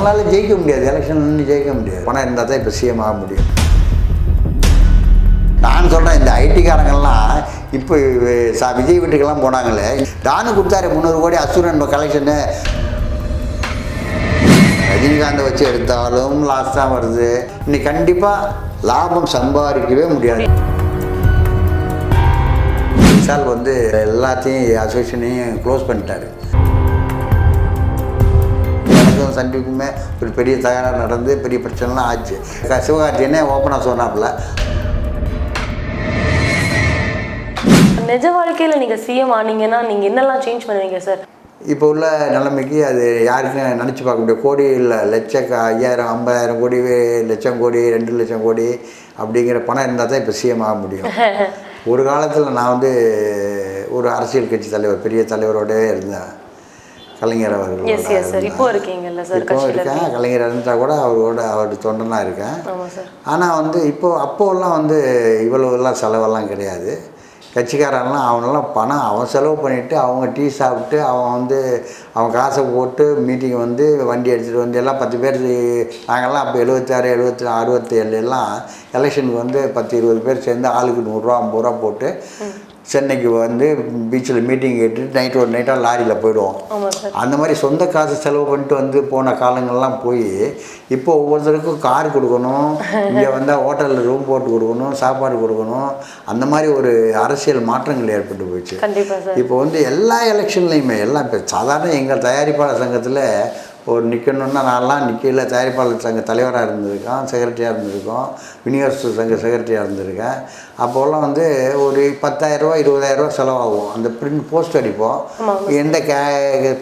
அவங்களால ஜெயிக்க முடியாது. எலெக்ஷன் ஜெயிக்க முடியாது. பணம் இருந்தால் தான் இப்போ சிஎம் ஆக முடியும். நான் சொல்கிறேன் இந்த ஐடிக்காரங்கள்லாம் இப்போ சா விஜய் வீட்டுக்கெல்லாம் போனாங்களே. தானு கொடுத்தாரு முந்நூறு கோடி அசுரன் கலெக்ஷனு ரஜினிகாந்தை வச்சு எடுத்தாலும் லாஸ் தான் வருது. இன்னைக்கு கண்டிப்பாக லாபம் சம்பாதிக்கவே முடியாது. விஷால் வந்து எல்லாத்தையும் அசோசியேஷனையும் க்ளோஸ் பண்ணிட்டாரு. சண்டிக்குமே ஒரு பெரிய தகராறு நடந்து பெரிய பிரச்சனைலாம் ஆச்சு. சிவகார்த்தியனே ஓப்பனாக சொன்னாப்புல. நிஜ வாழ்க்கையில நீங்க சிஎம் ஆனீங்கன்னா நீங்க என்னெல்லாம் சேஞ்ச் பண்ணுவீங்க சார் இப்போ உள்ள நிலைமைக்கு அது யாருக்கும் நினச்சி பார்க்க முடியாது. கோடி இல்லை லட்ச ஐயாயிரம் ஐம்பதாயிரம் கோடி லட்சம் கோடி ரெண்டு லட்சம் கோடி அப்படிங்கிற பணம் இருந்தால் தான் இப்போ சிஎம் ஆக முடியும். ஒரு காலத்தில் நான் வந்து ஒரு அரசியல் கட்சி தலைவர் பெரிய தலைவரோட இருந்தேன். கலைஞர் அவர்களோட எஸ் எஸ் சார் இப்போ இருக்கீங்கல்ல சார் இப்போ இருக்கேன். கலைஞர் இருந்தால் கூட அவரோட அவர் தொண்டனாக இருக்கேன். ஆனால் வந்து இப்போ அப்போல்லாம் வந்து இவ்வளோலாம் செலவெல்லாம் கிடையாது. கட்சிக்காரன்லாம் அவனெல்லாம் பணம் அவன் செலவு பண்ணிவிட்டு அவங்க டீ சாப்பிட்டு அவன் வந்து அவன் காசை போட்டு மீட்டிங் வந்து வண்டி எடுத்துகிட்டு வந்து எல்லாம் பத்து பேர் நாங்கள்லாம் அப்போ எழுபத்தாறு எழுபத்தி அறுபத்தி ஏழு எல்லாம் எலெக்ஷனுக்கு வந்து பத்து இருபது பேர் சேர்ந்து ஆளுக்கு நூறுரூவா ஐம்பது ரூபா போட்டு சென்னைக்கு வந்து பீச்சில் மீட்டிங் கேட்டுட்டு நைட் ஒரு நைட்டாக லாரியில் போயிடுவோம். அந்த மாதிரி சொந்த காசு செலவு பண்ணிட்டு வந்து போன காலங்கள்லாம் போய் இப்போ ஒவ்வொருத்தருக்கும் கார் கொடுக்கணும் இங்கே வந்தால் ஹோட்டலில் ரூம் போட்டு கொடுக்கணும் சாப்பாடு கொடுக்கணும் அந்த மாதிரி ஒரு அரசியல் மாற்றங்கள் ஏற்பட்டு போயிடுச்சு இப்போ வந்து எல்லா எலெக்ஷன்லையுமே எல்லாம் இப்போ சாதாரண எங்கள் தயாரிப்பாளர் சங்கத்தில் ஒரு நிற்கணுன்னா நான்லாம் நிற்கல தயாரிப்பாளர் சங்க தலைவராக இருந்திருக்கோம் செக்ரட்டரியாக இருந்திருக்கோம் விநியோகஸ்தர் சங்க செக்ரட்டரியாக இருந்திருக்கேன். அப்போல்லாம் வந்து ஒரு பத்தாயிரரூவா இருபதாயிரரூவா செலவாகும். அந்த பிரிண்ட் போஸ்ட் அடிப்போம். எந்த கே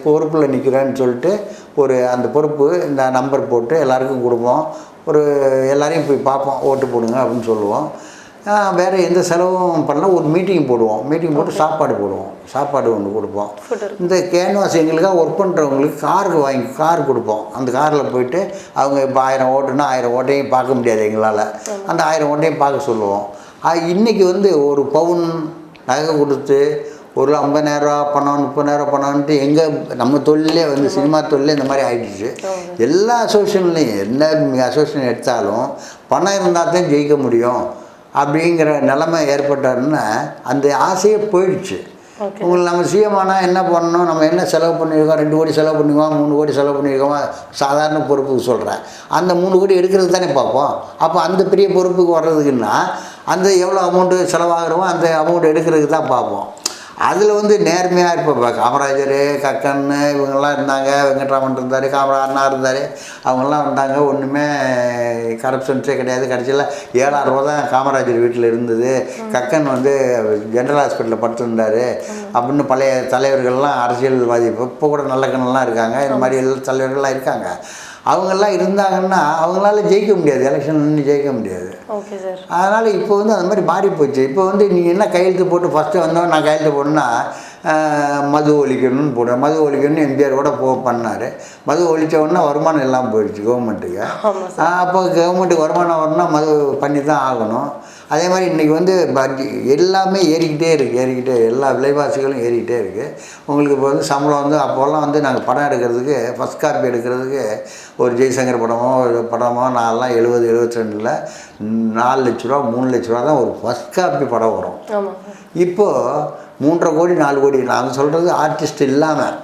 பொறுப்பில் நிற்கிறேன்னு சொல்லிட்டு ஒரு அந்த பொறுப்பு இந்த நம்பர் போட்டு எல்லாருக்கும் கொடுப்போம். ஒரு எல்லாரையும் போய் பார்ப்போம் ஓட்டு போடுங்க அப்படின்னு சொல்லுவோம். வேற எந்த செலவும் பண்ணல. ஒரு மீட்டிங் போடுவோம். மீட்டிங் போட்டு சாப்பாடு போடுவோம். சாப்பாடு ஒன்று கொடுப்போம். இந்த கேன்வாஸ் எங்களுக்காக ஒர்க் பண்ணுறவங்களுக்கு காருக்கு வாங்கி கார் கொடுப்போம். அந்த காரில் போயிட்டு அவங்க இப்போ ஆயிரம் ஓட்டுனா ஆயிரம் ஓட்டையும் பார்க்க முடியாது எங்களால். அந்த ஆயிரம் ஓட்டையும் பார்க்க சொல்லுவோம். ஆஹ் இன்னைக்கு வந்து ஒரு பவுன் நகை கொடுத்து ஒரு ஐம்பதாயிரரூவா பணம் முப்பதாயிரம் பணம்ன்ட்டு எங்கே நம்ம தொழிலே வந்து சினிமா தொழிலே இந்த மாதிரி ஆயிடுச்சு. எல்லா அசோசியேஷன்லையும் என்ன அசோசியேஷன் எடுத்தாலும் பணம் இருந்தால் தான் ஜெயிக்க முடியும். அப்படிங்கிற நிலைமை ஏற்பட்டாருன்னா அந்த ஆசையே போயிடுச்சு. உங்களுக்கு நம்ம சிஎம் ஆனால் என்ன பண்ணணும்? நம்ம என்ன செலவு பண்ணியிருக்கோம் ரெண்டு கோடி செலவு பண்ணிருக்கோம் மூணு கோடி செலவு பண்ணியிருக்கோம் சாதாரண பொறுப்புக்கு சொல்கிறேன் அந்த மூணு கோடி எடுக்கிறது தானே பார்ப்போம். அப்போ அந்த பெரிய பொறுப்புக்கு வர்றதுக்குன்னா அந்த எவ்வளோ அமௌண்ட்டு செலவாகிறோமோ அந்த அமௌண்ட் எடுக்கிறதுக்கு தான் பார்ப்போம். அதில் வந்து நேர்மையாக இருப்போம் இப்போ காமராஜர் கக்கன் இவங்கெல்லாம் இருந்தாங்க. வெங்கட்ராமன் இருந்தார் காமரா அண்ணா இருந்தார். அவங்கெல்லாம் வந்தாங்க ஒன்றுமே கரப்ஷன்ஸே கிடையாது. கடைசியில் ஏழாயிரம் ரூபா தான் காமராஜர் வீட்டில் இருந்தது. கக்கன் வந்து ஜென்ரல் ஹாஸ்பிட்டலில் படுத்திருந்தார். அப்படின்னு பழைய தலைவர்கள்லாம் அரசியல்வாதி. இப்போ இப்போ கூட நல்ல கண்ணெல்லாம் இருக்காங்க. இந்த மாதிரி எல்லா தலைவர்கள்லாம் இருக்காங்க. அவங்கெல்லாம் இருந்தாங்கன்னா அவங்களால ஜெயிக்க முடியாது. எலெக்ஷன் ஜெயிக்க முடியாது. ஓகே சார் அதனால் இப்போ வந்து அந்த மாதிரி மாறி போச்சு. இப்போ வந்து நீங்கள் என்ன கையெழுத்து போட்டு ஃபஸ்ட்டு வந்தவன் நான் கையெழுத்து போடணுன்னா மது ஒழிக்கணும்னு போடுறேன் மது ஒழிக்கணும்னு கூட போ பண்ணார். மது ஒழிச்ச உடனே வருமானம் எல்லாம் போயிடுச்சு கவர்மெண்ட்டுக்கு அப்போ கவர்மெண்ட்டுக்கு வருமானம் வரணும்னா மது பண்ணி தான் ஆகணும். அதே மாதிரி இன்றைக்கி வந்து பட்ஜி எல்லாமே ஏறிக்கிட்டே இருக்குது ஏறிக்கிட்டே எல்லா விலைவாசிகளும் ஏறிக்கிட்டே இருக்குது உங்களுக்கு இப்போ வந்து சம்பளம் வந்து அப்போல்லாம் வந்து நாங்கள் படம் எடுக்கிறதுக்கு ஃபஸ்ட் காப்பி எடுக்கிறதுக்கு ஒரு ஜெய்சங்கர் படமோ ஒரு படமோ நான்லாம் எழுபது எழுபத்தி ரெண்டில் நாலு லட்ச ரூபா மூணு லட்ச ரூபா தான் ஒரு ஃபஸ்ட் காப்பி படம் வரும். இப்போது மூன்றரை கோடி நாலு கோடி நான் சொல்கிறது ஆர்டிஸ்ட் இல்லாமல்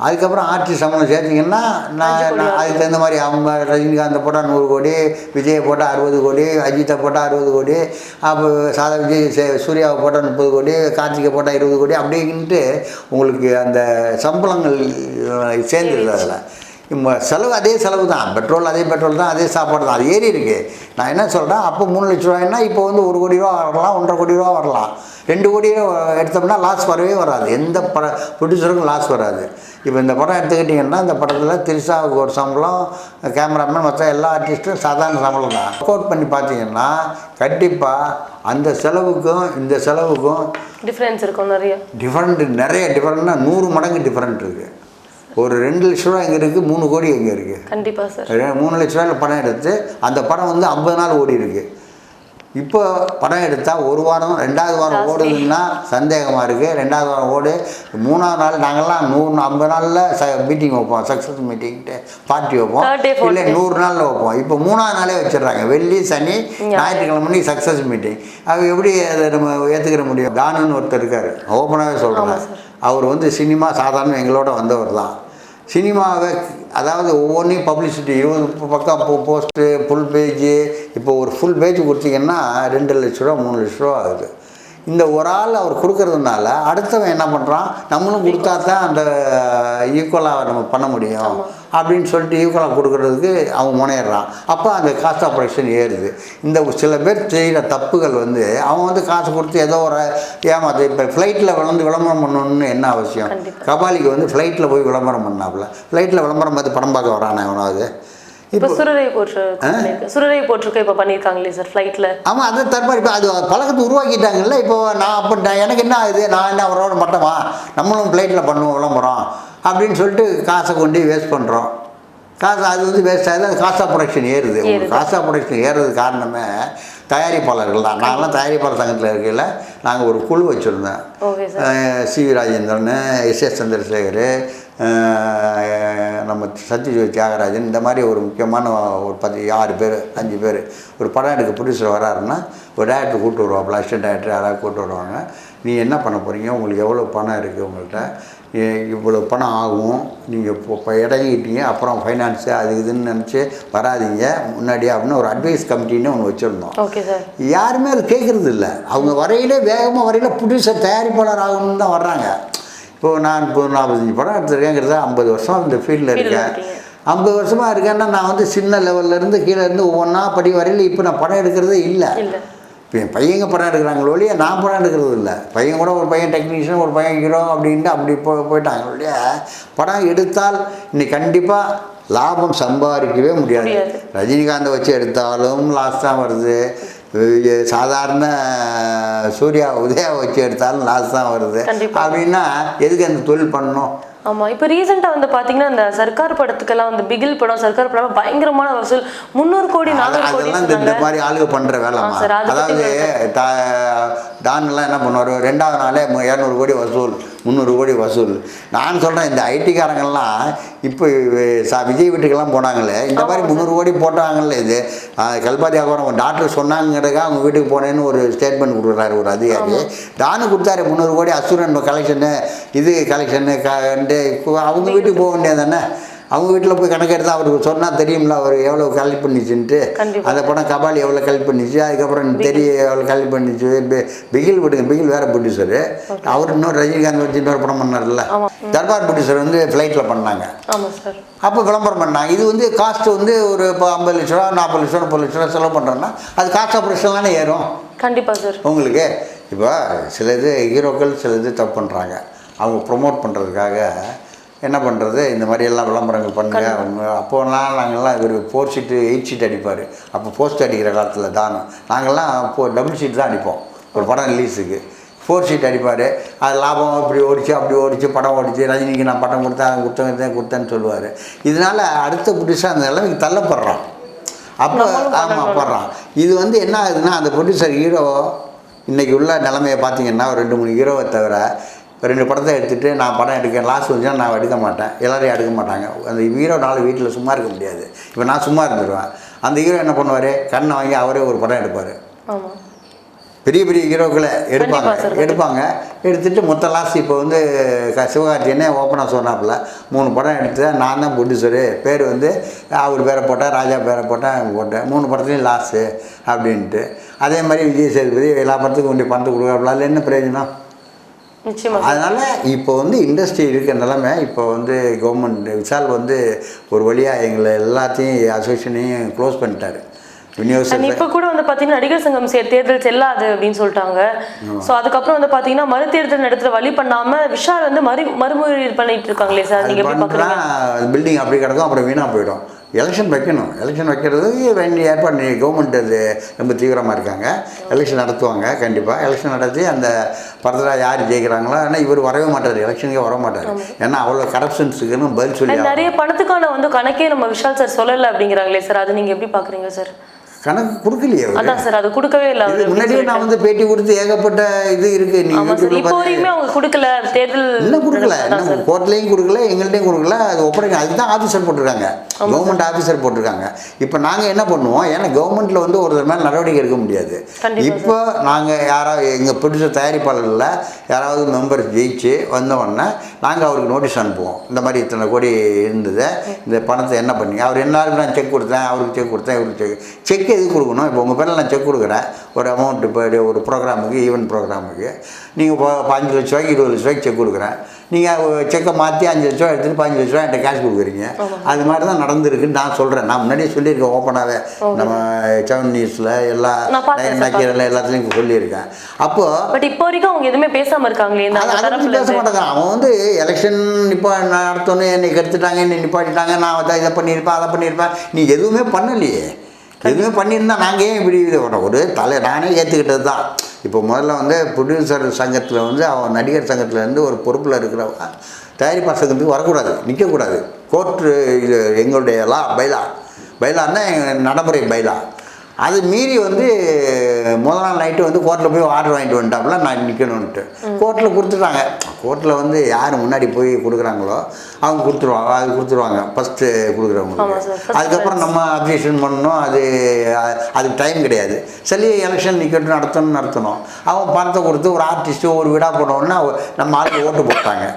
அதுக்கப்புறம் ஆர்டிஸ்ட் சம்பளம் சேர்த்திங்கன்னா நான் அதுக்கு தகுந்த மாதிரி அவங்க ரஜினிகாந்த் போட்டால் நூறு கோடி விஜயை போட்டால் அறுபது கோடி அஜித்தை போட்டால் அறுபது கோடி அப்போ சாதா விஜய் சே- சூர்யாவை போட்டால் முப்பது கோடி கார்த்திகை போட்டால் இருபது கோடி அப்படின்ட்டு உங்களுக்கு அந்த சம்பளங்கள் சேர்ந்துருது அதில். செலவு அதே செலவு தான். பெட்ரோல் அதே பெட்ரோல் தான் அதே சாப்பாடு தான். அது ஏறி இருக்கு. நான் என்ன சொல்கிறேன் அப்போ மூணு லட்ச ரூபாய்னா இப்போ வந்து ஒரு கோடி ரூபா வரலாம் ஒன்றரை கோடி ரூபா வரலாம். ரெண்டு கோடி எடுத்தோம்னா லாஸ் வரவே வராது. எந்த பட ப்ரொடியூசருக்கும் லாஸ் வராது. இப்போ இந்த படம் எடுத்துக்கிட்டிங்கன்னா இந்த படத்தில் திரிஷாவுக்கு ஒரு சம்பளம் கேமராமேன் மற்ற எல்லா ஆர்டிஸ்ட்டும் சாதாரண சம்பளம் தான். கோட் பண்ணி பார்த்தீங்கன்னா கண்டிப்பாக அந்த செலவுக்கும் இந்த செலவுக்கும் டிஃப்ரென்ஸ் இருக்கும் நிறைய. டிஃப்ரெண்ட் நிறைய டிஃப்ரெண்ட்னா நூறு மடங்கு டிஃப்ரெண்ட் இருக்குது ஒரு ரெண்டு லட்ச ரூபா எங்கே இருக்குது மூணு கோடி எங்கே இருக்குது கண்டிப்பா சார். மூணு லட்ச ரூபாயில் படம் எடுத்து அந்த படம் வந்து ஐம்பது நாள் ஓடி இருக்கு. இப்போ படம் எடுத்தால் ஒரு வாரம் ரெண்டாவது வாரம். ஓடுதுன்னா சந்தேகமாக இருக்குது ரெண்டாவது வாரம் ஓடு மூணாவது நாள் நாங்கள்லாம் நூறு ஐம்பது நாளில் ச மீட்டிங் வைப்போம் சக்ஸஸ் மீட்டிங்ட்டு பார்ட்டி வைப்போம். இல்லை. நூறு நாளில் வைப்போம். இப்போ மூணாவது நாளே வச்சிடுறாங்க. வெள்ளி சனி ஞாயிற்றுக்கிழமை சக்ஸஸ் மீட்டிங் அது எப்படி அதை நம்ம ஏற்றுக்கிற முடியும்? தானுன்னு ஒருத்தர் இருக்கார். ஓப்பனாகவே சொல்கிறேன் அவர் வந்து சினிமா சாதாரண எங்களோட வந்தவர் தான். சினிமாவை அதாவது ஒவ்வொன்றையும் பப்ளிசிட்டி இருபது பக்கம் போஸ்ட்டு ஃபுல் பேஜு இப்போ ஒரு ஃபுல் பேஜ் கொடுத்தீங்கன்னா ரெண்டு லட்ச ரூபா மூணு லட்ச ரூபா ஆகுது. இந்த ஒரு ஆள் அவர் கொடுக்கறதுனால அடுத்தவன் என்ன பண்ணுறான் நம்மளும் கொடுத்தா தான் அந்த ஈக்குவலாக நம்ம பண்ண முடியும் அப்படின்னு சொல்லிட்டு ஈக்குவலாக கொடுக்கறதுக்கு அவன் முனையிடுறான். அப்போ அந்த காஸ்ட் ஆஃப் ப்ரொடக்ஷன் ஏறுது. இந்த சில பேர் செய்கிற தப்புகள் வந்து அவன் வந்து காசு கொடுத்து ஏதோ ஒரு ஏமாத்து இப்போ ஃப்ளைட்டில் விளந்து விளம்பரம் பண்ணணும்னு என்ன அவசியம். கபாலிக்கு வந்து ஃப்ளைட்டில் போய் விளம்பரம் பண்ணாப்புல. ஃப்ளைட்டில் விளம்பரம் பார்த்து படம் பார்க்க வரானே அவனாவது இப்போ சுரரை போற்று சுரரை போற்றுக்கு இப்போ பண்ணியிருக்காங்களே சார் ஃப்ளைட்டில் ஆமாம் அது தற்பாடு இப்போ அது பழக்கத்தை உருவாக்கிட்டாங்கல்ல இப்போ நான் அப்போ எனக்கு என்ன ஆகுது நான் என்ன அவரோட மட்டமா நம்மளும் ஃப்ளைட்டில் பண்ணுவோம் விளம்பரம் அப்படின்னு சொல்லிட்டு காசை கொண்டு வேஸ்ட் பண்ணுறோம் காசு அது வந்து வேஸ்ட் ஆகுது அது காஸ்ட் ஆஃப் ப்ரொடக்ஷன் ஏறுது. உங்களுக்கு காஸ்ட் ஆஃப் ப்ரொடக்ஷன் ஏறுறது காரணமே தயாரிப்பாளர்கள் தான். நாங்களாம் தயாரிப்பாளர் சங்கத்தில் இருக்கையில் நாங்கள் ஒரு குழு அஹ் C V Rajendran S S Chandrasekhar நம்ம சத்யஜோதி தியாகராஜன் இந்த மாதிரி ஒரு முக்கியமான ஒரு பத்து ஆறு பேர் அஞ்சு பேர். ஒரு படம் எடுக்க ப்ரொடியூசர் வராருன்னா ஒரு டேரக்டர் கூப்பிட்டு வருவாப்புல அசிஸ்டன்ட் டேரக்டர் யாராவது கூப்பிட்டு வருவாங்க. நீ என்ன பண்ண போகிறீங்க உங்களுக்கு எவ்வளோ பணம் இருக்குது உங்கள்கிட்ட இவ்வளோ பணம் ஆகும். நீங்கள் இப்போ இறங்கிட்டீங்க. அப்புறம் ஃபைனான்ஸு அது இதுன்னு நினச்சி வராதீங்க. முன்னாடியே அப்படின்னு ஒரு அட்வைஸ் கமிட்டின்னு ஒன்று வச்சுருந்தோம். யாருமே அது கேட்குறது இல்லை. அவங்க வரையிலே வேகமாக வரையில ப்ரொடியூசர் தயாரிப்பாளர் ஆகணும்னு தான் வர்றாங்க. இப்போது நான் இப்போ நாற்பத்தஞ்சு படம் எடுத்திருக்கேங்கிறத ஐம்பது வருஷம் இந்த ஃபீல்டில் இருக்கேன். ஐம்பது வருஷமாக இருக்கேன்னா நான் வந்து சின்ன லெவல்ல இருந்து கீழே இருந்து ஒவ்வொன்றா படி வரையில் இப்போ நான் படம் எடுக்கிறதே இல்லை. இப்போ என் பையங்க படம் எடுக்கிறாங்களோ ஒழிய நான் படம் எடுக்கிறது இல்லை. பையன் கூட ஒரு பையன் டெக்னீஷியன் ஒரு பையன் ஹீரோ அப்படின்ட்டு அப்படி போ போயிட்டாங்க ஒழிய படம் எடுத்தால் இன்னைக்கு கண்டிப்பாக லாபம் சம்பாதிக்கவே முடியாது. ரஜினிகாந்தை வச்சு எடுத்தாலும் லாஸ் தான் வருது. சாதாரண சூர்யா உதயா வச்சு எடுத்தாலும் லாஸ் தான் வருது. அப்படின்னா எதுக்கு அந்த தொழில் பண்ணணும் ஆமா இப்போ ரீசெண்டாக வந்து பாத்தீங்கன்னா இந்த சர்க்கார் படத்துக்கெல்லாம் வந்து பிகில் படம் சர்க்கார் படம் பயங்கரமான வசூல். முந்நூறு கோடி நானூறு கோடி இந்த மாதிரி ஆளுங்க பண்ற வேலைமா ஆ, சார், அதை பத்தி அதாவது தா- டான்லாம் என்ன பண்ணுவார்? ரெண்டாவது நாளே இரநூறு கோடி வசூல். முந்நூறு கோடி வசூல். நான் சொல்கிறேன் இந்த ஐடிக்காரங்கெல்லாம் இப்போ ச- விஜய் வீட்டுக்கெல்லாம் போனாங்களே இந்த மாதிரி முந்நூறு கோடி போட்டாங்கல்ல இது. கல்பாதி அகோரம் டாக்டர் சொன்னாங்கிறதுக்காக அவங்க வீட்டுக்கு போனேன்னு ஒரு ஸ்டேட்மெண்ட் கொடுக்குறாரு ஒரு அதிகாரி. டானு கொடுத்தாரு முந்நூறு கோடி அசுரன் கலெக்ஷனு இது கலெக்ஷனு கண்டு அவங்க வீட்டுக்கு போக வேண்டியது தானே அவங்க வீட்டில் போய் கணக்கு எடுத்தால் அவருக்கு சொன்னால் தெரியும்ல அவர் எவ்வளோ கலெக்ட் பண்ணிச்சுன்ட்டு. அந்த படம் கபாலி எவ்வளோ கலெக்ட் பண்ணிச்சு அதுக்கப்புறம் தெரிய எவ்வளோ கலெக்ட் பண்ணிச்சு. பிகில் விடுங்க பிகில் வேறு ப்ரொடியூசரு அவர் இன்னொரு ரஜினிகாந்த் வச்சு இன்னொரு படம் பண்ணார்ல தர்பார் ப்ரொடியூசர் வந்து ஃப்ளைட்டில் பண்ணாங்க. அப்போ விளம்பரம் பண்ணாங்க. இது வந்து காஸ்ட் வந்து ஒரு இப்போ ஐம்பது லட்ச ரூபா நாற்பது லட்ச ரூபா முப்பது லட்ச ரூபா செலவு பண்ணுறோன்னா அது காஸ்ட் ஆப்ரேஷன் தானே ஏறும். கண்டிப்பா சார் உங்களுக்கு. இப்போ சில இது ஹீரோக்கள் சில இது தப்பு பண்ணுறாங்க அவங்க ப்ரொமோட் பண்ணுறதுக்காக என்ன பண்ணுறது இந்த மாதிரி எல்லாம் விளம்பரங்கள் பண்ணுங்க. அவங்க அப்போலாம் நாங்கள்லாம் இவர் ஃபோர் ஷீட்டு எயிட் ஷீட் அடிப்பார். அப்போ போஸ்ட் அடிக்கிற காலத்தில் தானம் நாங்கள்லாம் இப்போ டபுள் ஷீட் தான் அடிப்போம். ஒரு படம் ரிலீஸுக்கு ஃபோர் ஷீட் அடிப்பார். அது லாபம் இப்படி ஓடிச்சு அப்படி ஓடிச்சு படம் ஓடிச்சு ரஜினிக்கு நான் படம் கொடுத்தேன் கொடுத்தேன் கொடுத்தேன்னு சொல்லுவார். இதனால் அடுத்த புதுசாக அந்த நிலைமைக்கு தள்ளப்படுறான். அப்போ ஆமாம். படுறான். இது வந்து என்ன ஆகுதுன்னா அந்த ப்ரொடியூசர் ஹீரோ இன்னைக்கு உள்ள நிலமையை பார்த்தீங்கன்னா ஒரு ரெண்டு மூணு ஹீரோவை தவிர ரெண்டு படத்தை எடுத்துகிட்டு நான் படம் எடுக்க லாஸ் வந்துச்சுன்னா நான் எடுக்க மாட்டேன். எல்லாரையும் எடுக்க மாட்டாங்க. அந்த ஹீரோ நாலு வீட்டில் சும்மா இருக்க முடியாது. இப்போ நான் சும்மா இருந்துருவேன். அந்த ஹீரோ என்ன பண்ணுவார்? கண்ணை வாங்கி அவரே ஒரு படம் எடுப்பார். பெரிய பெரிய ஹீரோக்களை எடுப்பாங்க. எடுப்பாங்க. எடுத்துட்டு மொத்த லாஸ் இப்போ வந்து க சிவகார்த்தியனே ஓப்பனாக சொன்னாப்புல. மூணு படம் எடுத்து நான் தான் ப்ரொடியூசரு பேர் வந்து அவர் பேரை போட்டேன் ராஜா பேரை போட்டேன் போட்டேன் மூணு படத்துலையும் லாஸு அப்படின்ட்டு. அதே மாதிரி விஜய் சேதுபதி எல்லா படத்துக்கும் கொண்டு பணத்தை கொடுக்குறாப்புல. அதில் என்ன பிரயோஜனம்? அதனால் இப்போ வந்து இண்டஸ்ட்ரி இருக்க நிலமை இப்போ வந்து கவர்மெண்ட் விஷால் வந்து ஒரு வழியாக எங்களை எல்லாத்தையும் அசோசியேஷனையும் க்ளோஸ் பண்ணிட்டாரு. இப்போ கூட வந்து பாத்தீங்கன்னா நடிகர் சங்கம் சே தேர்தல் செல்லாது அப்படின்னு சொல்லிட்டாங்க. சோ அதுக்கப்புறம் வந்து பாத்தீங்கன்னா மறு தேர்தல் நடத்துற வழி பண்ணாம விஷால் வந்து மறு மறுமுறை பண்ணிட்டு இருக்காங்களே சார். நீங்க எப்படி பாக்குறீங்க? பில்டிங் அப்படி கிடக்கும் அப்புறம் வீணாக போயிடும். எலெக்ஷன் வைக்கணும். எலெக்ஷன் வைக்கிறது வேண்டிய ஏற்பாடு கவர்மெண்ட் அது ரொம்ப தீவிரமாக இருக்காங்க. எலெக்ஷன் நடத்துவாங்க கண்டிப்பாக எலெக்ஷன் நடத்தி அந்த படத்தில் யார் ஜெயிக்கிறாங்களோ ஆனால் இவர் வரவே மாட்டார். எலெக்ஷனுக்கே வர மாட்டார் ஏன்னா அவ்வளோ கரப்ஷன்ஸ் இருக்குன்னு பதில் சொல்லி நிறைய பணத்துக்கான வந்து கணக்கே நம்ம விஷால் சார் சொல்லல அப்படிங்கிறாங்களே சார் அது நீங்க எப்படி பாக்குறீங்க சார் கணக்கு கொடுக்கலையே. அதான் சார் அது கொடுக்கவே இல்லை முன்னாடியே நான் வந்து பேட்டி கொடுத்து ஏகப்பட்ட இது இருக்கு. இப்போ வரைக்குமே அவங்க கொடுக்கல. தேர்தல் இன்னும் கொடுக்கல? இன்னும் கோர்ட்லேயும் கொடுக்கல எங்கள்கிட்டையும் கொடுக்கல அது ஒப்படைங்க அதுதான் ஆஃபீஸர் போட்டிருக்காங்க. கவர்மெண்ட் ஆஃபீஸர் போட்டிருக்காங்க. இப்போ நாங்கள் என்ன பண்ணுவோம்? ஏன்னா கவர்மெண்ட்டில் வந்து ஒரு மேலே நடவடிக்கை எடுக்க முடியாது. இப்போ நாங்கள் யாராவது எங்கள் ப்ரொடியூசர் தயாரிப்பாளர்களில் யாராவது மெம்பர் ஜெயிச்சு வந்த உடனே நாங்கள் அவருக்கு நோட்டீஸ் அனுப்புவோம். இந்த மாதிரி இத்தனை கோடி இருந்தது. இந்த பணத்தை என்ன பண்ணீங்க? அவர் எல்லாருக்கும் நான் செக் கொடுத்தேன் அவருக்கு செக் கொடுத்தேன் இவருக்கு செக் செக் எதுக்கு கொடுக்கணும்? இப்போ உங்கள் பேரில் நான் செக் கொடுக்குறேன். ஒரு அமௌண்ட் இப்போ ஒரு ப்ரோக்ராமுக்கு ஈவெண்ட் ப்ரோக்ராமுக்கு நீங்கள் இப்போ பாஞ்சு லட்ச ரூபாய்க்கு இருபது லட்ச ரூபாய்க்கு செக் கொடுக்குறேன். நீங்கள் செக்கை மாற்றி அஞ்சு லட்ச ரூபா எடுத்துட்டு பாஞ்சு லட்ச ரூபா என்கிட்ட கேஷ் கொடுக்குறீங்க. அது மாதிரி தான் நடந்திருக்குன்னு நான் சொல்கிறேன் நான் முன்னாடியே சொல்லியிருக்கேன் ஓப்பனாகவே நம்ம செவன் நியூஸில் எல்லா நக்கீரில் எல்லாத்துலேயும் சொல்லியிருக்கேன். அப்போது பட் இப்போ வரைக்கும் அவங்க எதுவுமே பேசாம இருக்காங்களே பேச மாட்டேங்கிறான். அவன் வந்து எலெக்ஷன் இப்போ நடத்தணும் என்னை கெடுத்துட்டாங்க என்னை நிப்பாட்டிட்டாங்க நான் அதை இதை பண்ணியிருப்பேன் அதை பண்ணியிருப்பேன். நீ எதுவுமே பண்ணலையே. எதுவுமே பண்ணியிருந்தா நாங்கள் ஏன் இப்படி இது ஒரு தலை நானே ஏற்றுக்கிட்டது தான். இப்போ முதல்ல வந்து ப்ரொடியூசர் சங்கத்தில் வந்து அவன் நடிகர் சங்கத்துல இருந்து ஒரு பொறுப்பில் இருக்கிறவங்க தயாரிப்பாளர் சங்கத்துக்கு வரக்கூடாது நிற்கக்கூடாது கோர்ட்டு இது எங்களுடைய லா பைலா பைலான்னா நடைமுறை பைலா அது மீறி வந்து முதல் நாள் நைட்டு வந்து கோர்ட்டில் போய் ஆர்டர் வாங்கிட்டு வந்துட்டாப்புல நான் நிற்கணுன்ட்டு கோர்ட்டில் கொடுத்துட்டாங்க. கோர்ட்டில் வந்து யார் முன்னாடி போய் கொடுக்குறாங்களோ அவங்க கொடுத்துருவாங்க அது கொடுத்துருவாங்க. ஃபஸ்ட்டு கொடுக்குறவங்களுக்கு. அதுக்கப்புறம் நம்ம அப்ஜெக்ஷன் பண்ணணும். அது அதுக்கு டைம் கிடையாது. சரி எலெக்ஷன் நிற்கட்டும் நடத்தணும் நடத்தணும். அவன் பணத்தை கொடுத்து ஒரு ஆர்டிஸ்ட்டு ஒரு விடா போனோன்னா நம்ம ஆளுக்கு ஓட்டு போட்டாங்க.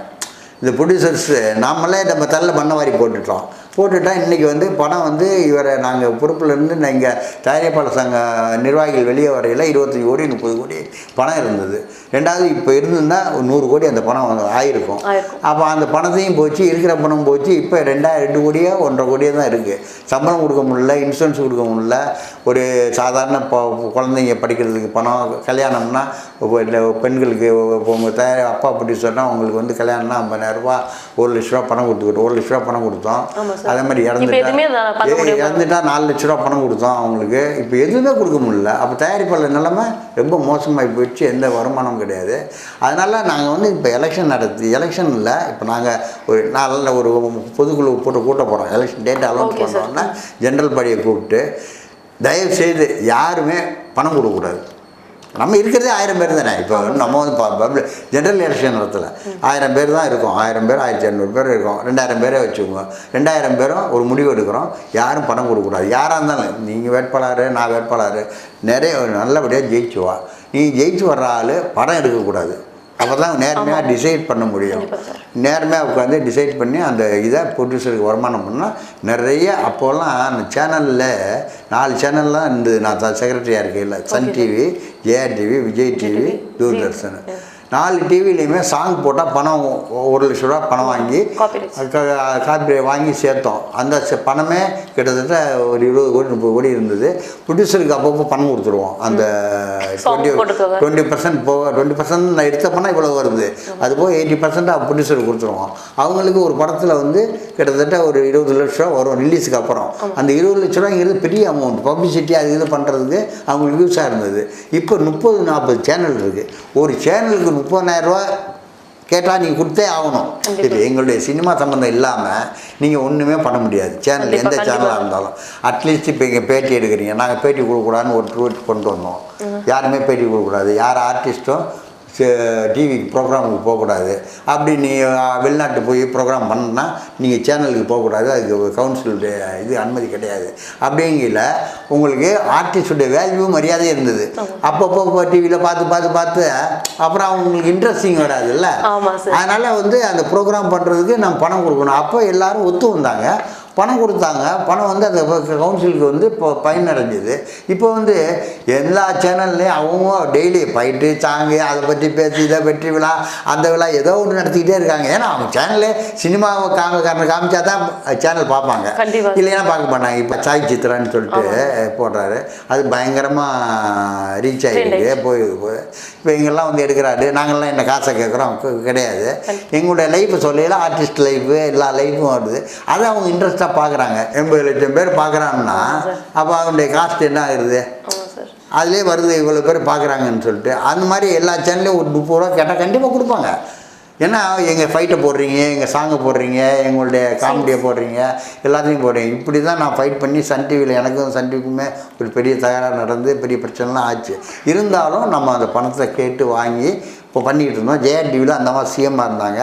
இந்த ப்ரொடியூசர்ஸு நாமளே நம்ம தள்ள பண்ண வாரி போட்டுட்டோம் போட்டுட்டா இன்றைக்கி வந்து பணம் வந்து இவரை நாங்கள் பொறுப்புலேருந்து நீங்கள் தயாரிப்பாளர் சங்க நிர்வாகிகள் வெளியே வரையில் இருபத்தஞ்சி கோடி முப்பது கோடி பணம் இருந்தது ரெண்டாவது இப்போ இருந்ததுன்னா ஒரு நூறு கோடி அந்த பணம் ஆயிருக்கும். அப்போ அந்த பணத்தையும் போச்சு இருக்கிற பணம் போச்சு இப்போ ரெண்டாயிரம் ரெண்டு கோடியோ ஒன்றரை கோடியோ தான் இருக்குது சம்பளம் கொடுக்க முடியல இன்சூரன்ஸ் கொடுக்க முடியல ஒரு சாதாரண குழந்தைங்க படிக்கிறதுக்கு பணம் கல்யாணம்னா பெண்களுக்கு இப்போ உங்கள் தயார் அப்பா அப்படி சொன்னால் உங்களுக்கு வந்து கல்யாணம்னா ஐம்பதாயிரம் ரூபா ஒரு லட்ச ரூபா பணம் கொடுத்துக்கிட்டோம் ஒரு லட்ச ரூபா பணம் கொடுத்தோம். அதே மாதிரி இறந்துட்டா இறந்துட்டா நாலு லட்ச ரூபா பணம் கொடுத்தோம் அவங்களுக்கு. இப்போ எதுவுமே கொடுக்க முடியல. அப்போ தயாரிப்பாளர் நிலைமை ரொம்ப மோசமாகி போயிடுச்சு. எந்த வருமானமும் கிடையாது. அதனால் நாங்கள் வந்து இப்போ எலெக்ஷன் நடத்தி எலெக்ஷனில் இப்போ நாங்கள் ஒரு நாளில் ஒரு பொதுக்குழு போட்டு கூட்ட போகிறோம் எலெக்ஷன் டேட் அலௌன்ஸ். பண்ணோன்னா ஜென்ரல் பாடியை கூப்பிட்டு தயவு செய்து யாருமே பணம் கொடுக்கக்கூடாது. நம்ம இருக்கிறதே ஆயிரம் பேர் தானே? இப்போ நம்ம வந்து பப்ளிக் ஜென்ரல் எலெக்ஷன் நடத்தல. ஆயிரம் பேர் தான் இருக்கும். ஆயிரம் பேர் ஆயிரத்தி இரநூறு பேர் இருக்கும். ரெண்டாயிரம் பேரே வச்சுக்கோங்க. ரெண்டாயிரம் பேரும் ஒரு முடிவு எடுக்கிறோம். யாரும் பணம் கொடுக்கக்கூடாது. யாராக இருந்தாலும் நீங்கள் வேட்பாளர் நான் வேட்பாளர் நிறைய நல்லபடியாக ஜெயிச்சுவா. நீ ஜெயிச்சு வர்ற ஆள் படம் எடுக்கக்கூடாது. அப்போ தான் நேர்மையாக டிசைட் பண்ண முடியும். நேர்மையாக உட்காந்து டிசைட் பண்ணி அந்த இதை ப்ரொடியூசருக்கு வருமானம் பண்ணால் நிறைய அப்போல்லாம் அந்த சேனலில் நாலு சேனல்லாம் இருந்தது. நான் செக்ரட்டரியாக இருக்கையில். Sun TV Jaya TV Vijay TV Doordarshan நாலு டிவிலையுமே சாங் போட்டால் பணம் ஒரு லட்ச ரூபா பணம் வாங்கி. காப்பி வாங்கி சேர்த்தோம். அந்த பணமே கிட்டத்தட்ட ஒரு இருபது கோடி முப்பது கோடி இருந்தது. ப்ரொடியூசருக்கு அப்பப்போ பணம் கொடுத்துருவோம். அந்த டுவெண்ட்டி. டுவெண்ட்டி பர்சன்ட் போக டுவெண்ட்டி பர்சன்ட் நான் எடுத்த பணம் இவ்வளோ வருது. அது போக எயிட்டி பர்சன்ட் ப்ரொடியூசருக்கு கொடுத்துருவோம். அவங்களுக்கு ஒரு படத்தில் வந்து கிட்டத்தட்ட ஒரு இருபது லட்ச ரூபா வரும் ரிலீஸுக்கு அப்புறம். அந்த இருபது லட்ச ரூபாங்கிறது பெரிய அமௌண்ட் பப்ளிசிட்டி அது இது பண்ணுறதுக்கு அவங்களுக்கு யூஸாக இருந்தது. இப்போ முப்பது நாற்பது சேனல் இருக்குது ஒரு சேனலுக்கு முப்பதாயிரம் ரூபா கேட்டால் நீங்கள் கொடுத்தே ஆகணும். இது எங்களுடைய சினிமா சம்மந்தம் இல்லாமல் நீங்கள் ஒன்றுமே பண்ண சேனல் சேனல் எந்த. சேனலாக இருந்தாலும். அட்லீஸ்ட் இப்போ இங்கே பேட்டி எடுக்கிறீங்க. நாங்கள் பேட்டி கொடுக்கக்கூடாதுன்னு ஒரு ட்ரூட் கொண்டு வந்தோம். யாருமே பேட்டி கொடுக்கக்கூடாது. யார் ஆர்டிஸ்ட்டும் டிவி ப்ரோக்ராமுக்கு போகக்கூடாது. அப்படி நீ வெளிநாட்டு போய் ப்ரோக்ராம் பண்ணா நீங்கள் சேனலுக்கு போகக்கூடாது. அதுக்கு கவுன்சிலுடைய இது அனுமதி கிடையாது. அப்படிங்கில உங்களுக்கு ஆர்டிஸ்டுடைய வேல்யூ மரியாதை இருந்தது. அப்பப்போ டிவியில் பார்த்து பார்த்து பார்த்து அப்புறம் அவங்களுக்கு இன்ட்ரெஸ்டிங் வராதுல்ல? அதனால் வந்து அந்த ப்ரோக்ராம் பண்ணுறதுக்கு நம்ம பணம் கொடுக்கணும். அப்போ எல்லாரும் ஒத்து வந்தாங்க. பணம் கொடுத்தாங்க. பணம் வந்து அந்த கவுன்சிலுக்கு வந்து இப்போ பயனடைஞ்சது. இப்போ வந்து எல்லா சேனல்லையும் அவங்க டெய்லி ஃபைட்டு சாங்கு அதை பற்றி பேசி இதை வெற்றி விழா அந்த விழா ஏதோ ஒன்று நடத்திக்கிட்டே இருக்காங்க. ஏன்னா அவங்க சேனலே சினிமாவை காம காரணம் காமிச்சா தான் சேனல் பார்ப்பாங்க. இல்லைன்னா பார்க்க மாட்டாங்க. இப்போ சாய் சித்ரான்னு சொல்லிட்டு போடுறாரு. அது பயங்கரமாக ரீச் ஆகிருக்கு போய் இப்போ இங்கெல்லாம் வந்து எடுக்கிறாரு. நாங்கள்லாம் என்ன காசை கேட்குறோம்? கிடையாது. எங்களுடைய லைஃப்பை சொல்லையில ஆர்டிஸ்ட் லைஃபு எல்லா லைஃப்பும் வருது. அதை அவங்க இன்ட்ரெஸ்ட்டாக பார்க்குறாங்க. எண்பது லட்சம் பேர் பார்க்குறாங்கன்னா அப்போ அவனுடைய காஸ்ட் என்ன ஆகுது அதுலேயே வருது இவ்வளோ பேர் பார்க்குறாங்கன்னு சொல்லிட்டு. அந்த மாதிரி எல்லா சேனல்லையும் ஒரு முப்பது ரூபா கேட்டால் கண்டிப்பாக கொடுப்பாங்க. ஏன்னா எங்கள் ஃபைட்டை போடுறீங்க எங்கள் சாங்கை போடுறீங்க எங்களுடைய காமெடியை போடுறீங்க எல்லாத்தையும் போடுறீங்க. இப்படி தான் நான் ஃபைட் பண்ணி சன் டிவியில் எனக்கும் சன் டிவிக்குமே ஒரு பெரிய தகராறு நடந்து பெரிய பிரச்சனைலாம் ஆச்சு. இருந்தாலும் நம்ம அந்த பணத்தை கேட்டு வாங்கி இப்போ பண்ணிக்கிட்டு இருந்தோம் ஜெயா டிவியில் அந்த மாதிரி சிஎம்மாக இருந்தாங்க.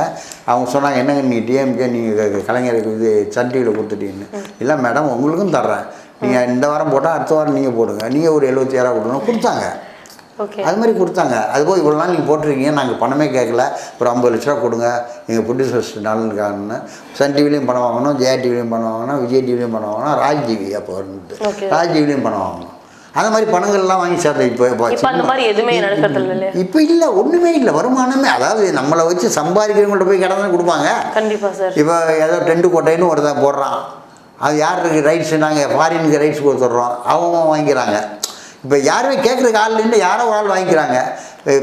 அவங்க சொன்னாங்க என்னங்க நீங்கள் டிஎம்கே நீங்கள் கலைஞருக்கு இது சன் டிவியில் கொடுத்துட்டீங்கன்னு. இல்லை மேடம் உங்களுக்கும் தர்றேன். நீங்கள் இந்த வாரம் போட்டால் அடுத்த வாரம் நீங்கள் போடுங்க. நீங்கள் ஒரு எழுபத்தி ஏழாயிரம் கொடுக்கணும் கொடுத்தாங்க. அது மாதிரி கொடுத்தாங்க. அதுபோல் இவ்வளோ நாள் நீங்கள் போட்டிருக்கீங்க நாங்கள் பணமே கேட்கல. ஒரு ஐம்பது லட்ச ரூபா கொடுங்க. எங்கள் ப்ரொடியூசர்ஸ் நலனுக்காகன்னு சன் டிவிலையும் பணம் வாங்கணும் ஜெயா டிவிலையும் பணம் வாங்கணும் விஜய் டிவிலையும் பணம் வாங்கணும் ராஜ் டிவி அப்போ Okay. ராஜ் டிவிலையும் பணம் வாங்கணும். அந்த மாதிரி பணங்கள்லாம் வாங்கி சேர்த்தேன் இப்போ அந்த மாதிரி எதுவுமே நடக்கிறது இல்லையா? இப்போ இல்லை ஒன்றுமே இல்லை. வருமானமே அதாவது நம்மளை வச்சு சம்பாதிக்கிறவங்கள்ட்ட போய் கிடந்தா கொடுப்பாங்க. கண்டிப்பா சார். இப்போ ஏதோ டென்ட் கோட்டைன்னு ஒருத்தன் போடுறான். அது யாருக்கு ரைட்ஸ் நாங்கள் ஃபாரினுக்கு ரைட்ஸ் கொடுத்துட்றோம். அவங்க வாங்கிக்கிறாங்க. இப்போ யாருமே கேட்குறதுக்கு ஆள் இல்லை யாரோ ஒரு ஆள் வாங்கிக்கிறாங்க.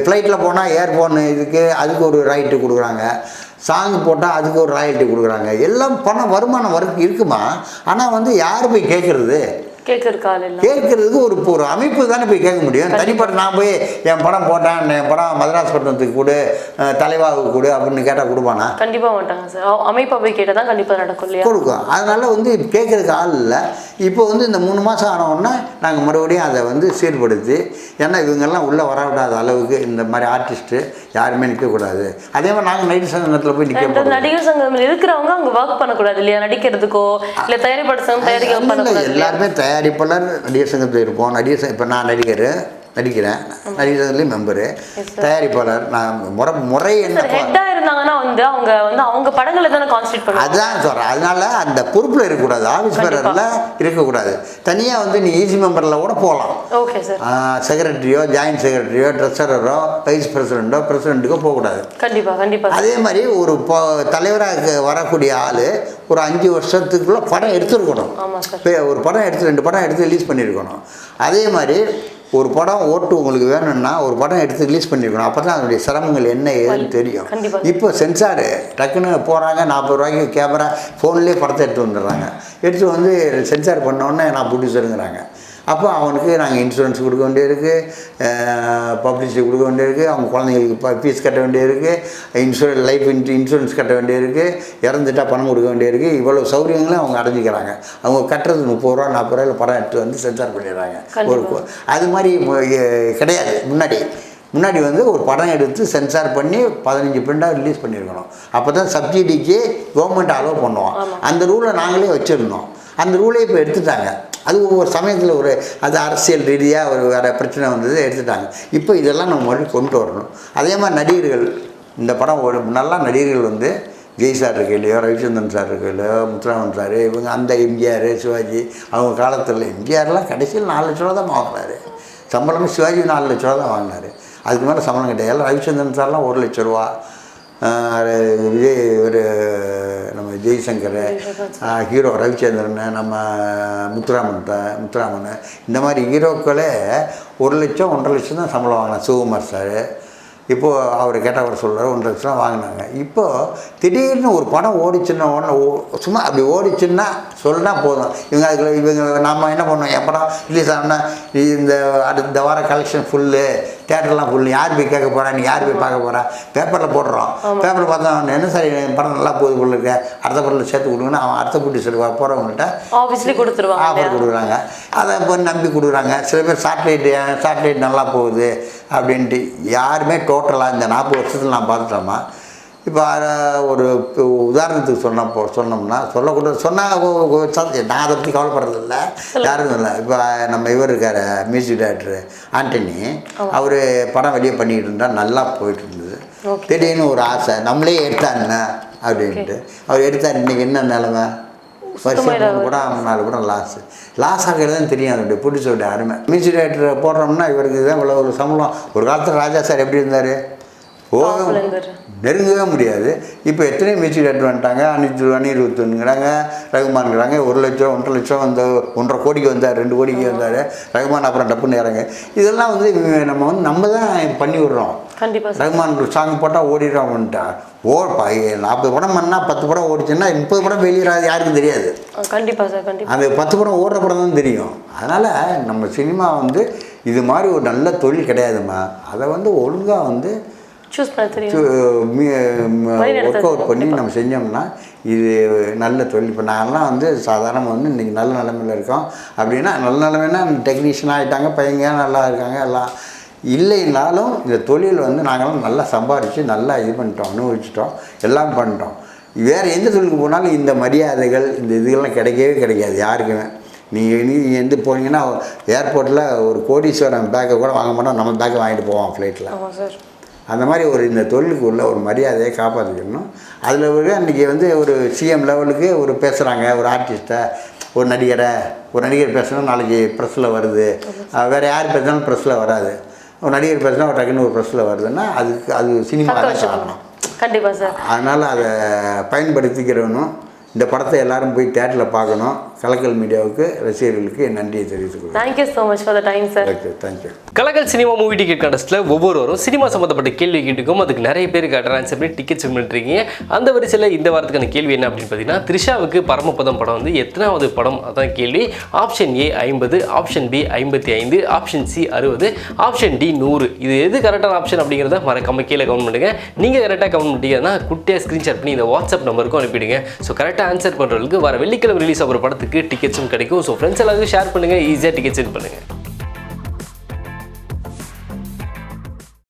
ஃப்ளைட்டில் போனால் ஏர்ஃபோன் இதுக்கு அதுக்கு ஒரு ரைட்டு கொடுக்குறாங்க. சாங் போட்டால் அதுக்கு ஒரு ராயல்ட்டி கொடுக்குறாங்க. எல்லாம் பணம் வருமானம் வருக்கு இருக்குமா? ஆனால் வந்து யார் போய் கேட்குறது? கேட்கறதுக்கு ஒரு ஒரு அமைப்பு தானே போய் கேட்க முடியும். தனிப்பட்ட நான் போய் என் படம் போட்டேன் என் படம் மதராஸ் பட்டணத்துக்கு கொடு அஹ், தலைவாவுக்கு கொடு அப்படின்னு கேட்டால் கொடுப்பானா? கண்டிப்பா மாட்டாங்க சார். அமைப்பா போய் கேட்டா தான் கண்டிப்பா நடக்கும் இல்லையா? கொடுக்கும். அதனால வந்து கேட்குறதுக்கு ஆள் இல்லை. இப்போ வந்து இந்த மூணு மாதம் ஆன உடனே நாங்கள் மறுபடியும் அதை வந்து சீர்படுத்தி ஏன்னா இவங்கெல்லாம் உள்ளே வரவிடாத அளவுக்கு இந்த மாதிரி ஆர்டிஸ்ட்டு யாருமே நிற்கக்கூடாது அதே மாதிரி நாங்கள் நைட்டு சங்கத்தில் போய் நிற்க நடிகர் சங்கம் இருக்கிறவங்க அங்க ஒர்க் பண்ணக்கூடாது இல்லையா? நடிக்கிறதுக்கோ இல்ல தயாரிப்பாளர் சங்கம் தயாரிக்க பண்ணக்கூடாது இல்லையா? தயாரிப்பாளர் நடிகர் சங்கத்தில் இருப்போம் நடிகர் இப்போ நான் நடிகர். நடிக்கிறேன் நடிகர் சங்கத்துலேயும் மெம்பரு தயாரிப்பாளர். நான் முறை முறை என்ன சார் ஹெட்டா இருந்தாங்கன்னா வந்து அவங்க வந்து அவங்க படங்களை தானே கான்சென்ட்ரேட் பண்ணுவாங்க. அதான் சொல்கிறேன் அதனால அந்த பொறுப்பில் இருக்கக்கூடாது. ஆஃபீஸ் பேரரில் இருக்கக்கூடாது. தனியாக வந்து நீ ஈஸி மெம்பரில் கூட போகலாம். ஓகே சார் செக்ரட்டரியோ ஜாயின்ட் செக்ரட்டரியோ ட்ரெஸரரோ வைஸ் பிரசிடெண்ட்டோ பிரசிடெண்ட்டுக்கோ போகக்கூடாது. கண்டிப்பா கண்டிப்பா அதே மாதிரி ஒரு தலைவராக வரக்கூடிய ஆள் ஒரு அஞ்சு வருஷத்துக்குள்ள படம் எடுத்துருக்கணும். ஒரு படம் எடுத்து ரெண்டு படம் எடுத்து ரிலீஸ் பண்ணியிருக்கணும். அதே மாதிரி ஒரு படம் ஓட்டு உங்களுக்கு வேணும்னா ஒரு படம் எடுத்து ரிலீஸ் பண்ணியிருக்கணும் அப்போ தான் அதனுடைய சிரமங்கள் என்ன ஏதுன்னு தெரியும். இப்போ சென்சாரு டக்குன்னு போகிறாங்க நாற்பது ரூபாய்க்கு கேமரா ஃபோன்லேயே படத்தை எடுத்து வந்துடுறாங்க. எடுத்து வந்து சென்சார் பண்ணோன்னே நான் ப்ரொடியூசருங்கிறாங்க அப்போ அவனுக்கு நாங்கள் இன்சூரன்ஸ் கொடுக்க வேண்டியிருக்கு பப்ளிசிட்டி கொடுக்க வேண்டியிருக்கு அவங்க குழந்தைங்களுக்கு ஃபீஸ் கட்ட வேண்டியிருக்கு இன்சூரன்ஸ் லைஃப் இன்சூ இன்சூரன்ஸ் கட்ட வேண்டியிருக்கு இறந்துட்டா பணம் கொடுக்க வேண்டியிருக்கு இவ்வளோ சௌகரியங்களும் அவங்க அடைஞ்சிக்கிறாங்க. அவங்க கட்டுறது முப்பது ரூபா நாற்பது ரூபாயில் படம் எடுத்து வந்து சென்சார் பண்ணிடுறாங்க. ஒரு அது மாதிரி கிடையாது. முன்னாடி முன்னாடி வந்து ஒரு படம் எடுத்து சென்சார் பண்ணி பதினஞ்சு பிரிண்டாக ரிலீஸ் பண்ணியிருக்கணும். அப்போ தான் சப்சிடிக்கு கவர்மெண்ட் அலோவ் பண்ணுவான். அந்த ரூலை நாங்களே வச்சுருந்தோம். அந்த ரூலை இப்போ எடுத்துட்டாங்க. அது ஒவ்வொரு சமயத்தில் ஒரு அது அரசியல் ரீதியாக ஒரு வேறு பிரச்சனை வந்தது எடுத்துட்டாங்க. இப்போ இதெல்லாம் நம்ம மறுபடியும் கொண்டு வரணும். அதே மாதிரி நடிகர்கள் இந்த படம் ஒரு நல்லா நடிகர்கள் வந்து ஜெய் சார் இருக்கையிலையோ ரவிச்சந்திரன் சார் இருக்கையிலையோ முத்துராமன் சார் இவங்க அந்த எம்ஜிஆர் சிவாஜி அவங்க காலத்தில் எம்ஜிஆர்லாம் கடைசியில் நாலு லட்ச ரூபா தான் வாங்கினாரு. சம்பளமே சிவாஜி நாலு லட்ச ரூபா தான் வாங்கினாரு. அதுக்கு மேலே சம்பளம் கிடையாது. எல்லாம் ரவிச்சந்திரன் சார்லாம் ஒரு லட்ச ரூபா விஜய் ஒரு நம்ம ஜெய்சங்கர் ஹீரோ ரவிச்சந்திரன் நம்ம முத்துராமன் முத்துராமன். இந்த மாதிரி ஹீரோக்களே ஒரு லட்சம் ஒன்றரை லட்சம் தான் சம்பளம் வாங்கினான் சிவகுமார் சார். இப்போது அவர் கேட்டவர் சொல்கிறார் ஒன்றரை லட்சம் வாங்கினாங்க. இப்போது திடீர்னு ஒரு படம் ஓடிச்சுன்னா உடனே ஓ- சும்மா அப்படி ஓடிச்சுன்னா சொன்னா போதும். இவங்க அதுக்குள்ள இவங்க நம்ம என்ன பண்ணோம் என் படம் ரிலீஸ் ஆனால் இந்த அடுத்த வார கலெக்ஷன் ஃபுல்லு தேட்டர்லாம் ஃபுல்லு யார் போய் கேட்க போகிறா நீ யார் போய் பார்க்க போகிறா பேப்பரில் போடுறோம். பேப்பரில் பார்த்தா என்ன சார் என் படம் நல்லா போகுது போல இருக்க. அடுத்த படத்தில் சேர்த்து கொடுங்கன்னு அவன் அடுத்த குட்டி சொல்லுவா. போகிறவங்கள்ட்ட ஆப்வியஸ்லி கொடுத்துருவாங்க ஆஃபர் கொடுக்குறாங்க. அதை இப்போ நம்பி கொடுக்குறாங்க. சில பேர் சாட்டிலைட்டு சாட்டிலைட் நல்லா போகுது? அப்படின்ட்டு யாருமே டோட்டலாக இந்த நாற்பது வருஷத்தில் நான் பார்த்துட்டோமா இப்போ ஒரு உதாரணத்துக்கு சொன்ன போ சொன்னோம்னா சொல்லக்கூட சொன்னால் நான் அதை பற்றி கவலைப்படுறதில்ல. யாரும் இல்லை. இப்போ நம்ம இவர் இருக்கார் மியூசிக் டைரக்டர் ஆண்டனி. அவர் படம் வெளியே பண்ணிக்கிட்டு இருந்தால் நல்லா போயிட்டு இருந்தது. திடீர்னு ஒரு ஆசை நம்மளே எடுத்தாருண்ணே அப்படின்ட்டு. அவர் எடுத்தார் இன்னைக்கு என்ன நிலமை? வருஷம் கூட நாலு கூட லாஸ் லாஸ் ஆகிறது தான் தெரியும் அதோடைய ப்ரொடியூசருடைய அருமை. மியூசிக் டைரக்டர் போடுறோம்னா இவருக்கு தான் இவ்வளோ ஒரு சம்பளம். ஒரு காலத்தில் ராஜா சார் எப்படி இருந்தார்? போக. நெருங்கவே முடியாது. இப்போ எத்தனை மியூசிக் டைரக்டர் வந்துட்டாங்க. அனிருத் அனிருத்துங்கிறாங்க ரகுமான்ங்கிறாங்க ஒரு லட்சம் ஒன்றரை லட்சம் வந்து ஒன்றரை கோடிக்கு வந்தார் ரெண்டு கோடிக்கு வந்தார். ரகுமான் அப்புறம் டப்புன்னு இறங்க. இதெல்லாம் வந்து நம்ம வந்து நம்ம தான் பண்ணி விடுறோம். ரகுமான் சாங் போட்டால் ஓடிடுறோம் அப்படின்ட்டா ஓ நாற்பது படம் பண்ணால் பத்து படம் ஓடிச்சுன்னா முப்பது படம் வெளியிடாது யாருக்கும் தெரியாது. ஆ, கண்டிப்பா சார் கண்டிப்பா. அந்த பத்து படம் ஓடுற படம் தான் தெரியும். அதனால் நம்ம சினிமா வந்து இது மாதிரி ஒரு நல்ல தொழில் கிடையாதும்மா. அதை வந்து ஒழுங்காக வந்து சூஸ் பண்ண தெரியும். ஒர்க் அவுட் பண்ணி நம்ம செஞ்சோம்னா இது நல்ல தொழில். இப்போ நான்லாம் வந்து சாதாரணமாக வந்து இன்றைக்கி நல்ல நிலமையில் இருக்கோம். அப்படின்னா நல்ல நிலமைன்னா டெக்னீஷியன் ஆகிட்டாங்க பையங்க நல்லா இருக்காங்க எல்லாம் இல்லைனாலும் இந்த தொழில் வந்து நாங்களாம் நல்லா சம்பாரித்து நல்லா இது பண்ணிட்டோம் அனுபவிச்சிட்டோம் எல்லாம் பண்ணிட்டோம். வேறு எந்த தொழிலுக்கு போனாலும் இந்த மரியாதைகள் இந்த இதுகள்லாம் கிடைக்கவே கிடைக்காது யாருக்குமே. நீங்கள் நீ எந்த போனீங்கன்னா ஏர்போர்ட்டில் ஒரு கோடீஸ்வரன் பேக்கை கூட வாங்க மாட்டோம் நம்ம பேக்கை வாங்கிட்டு போவோம் ஃப்ளைட்டில் ஆமா சார் அந்த மாதிரி ஒரு இந்த தொழிலுக்கு உள்ள ஒரு மரியாதையை காப்பாற்றிக்கணும் அதில் ஒரு அன்றைக்கி வந்து ஒரு சிஎம் லெவலுக்கு ஒரு பேசுகிறாங்க ஒரு ஆர்டிஸ்ட்டை ஒரு நடிகரை. ஒரு நடிகர் பேசுனா நாளைக்கு ப்ரெஸ்ஸில் வருது. வேற யார் பேசினாலும் ப்ரெஸ்ஸில் வராது. ஒரு நடிகர் பேசினா ஒரு டக்குன்னு ஒரு ப்ரெஸ்ஸில் வருதுன்னா அதுக்கு அது சினிமா காரணம் கண்டிப்பா சார் அதனால் அதை பயன்படுத்திக்கிறவனும் இந்த படத்தை எல்லாரும் போய் தேட்டரில் பார்க்கணும். கலக்கல் மீடியாவுக்கு ரசிகர்களுக்கு என் நன்றியை தெரிவித்துக் thank you so much for the time sir okay thank you Kalakkal cinema movie ticket கண்டஸ்ட்டில் ஒவ்வொருவரும் சினிமா சம்மந்தப்பட்ட கேள்வி கேட்டுக்கும் அதுக்கு நிறைய பேர் கரெக்டாக ஆன்சர் பண்ணி டிக்கெட் செக் பண்ணிருக்கீங்க அந்த வரிசையில் இந்த வாரத்துக்கான கேள்வி என்ன அப்படின்னு பார்த்தீங்கன்னா த்ரிஷாவுக்கு பரமபதம் படம் வந்து எத்தனாவது படம்? அதான் கேள்வி. ஆப்ஷன் ஏ ஐம்பது ஆப்ஷன் பி ஐம்பத்தி ஐந்து ஆப்ஷன் சி அறுபது ஆப்ஷன் டி நூறு. இது எது கரெக்டான ஆப்ஷன் அப்படிங்கிறத மறக்காம கீழே கமெண்ட் பண்ணுங்க. நீங்கள் கரெக்டாக கமெண்ட் பண்ணிட்டீங்கன்னா குட்டியாக ஸ்க்ரீன்ஷாட் பண்ணி இந்த வாட்ஸ்அப் நம்பருக்கும் அனுப்பிடுங்க. ஸோ கரெக்டாக ஆன்சர் பண்ணுறவங்களுக்கு வர வெள்ளிக்கிழமை ரிலீஸ் ஆகிற படத்துக்கு டிக்கெட்ஸும் கிடைக்கும். ஸோ ஃப்ரெண்ட்ஸ் எல்லாருக்கும் ஷேர் பண்ணுங்கள் ஈஸியாக டிக்கெட் செக் பண்ணுங்கள்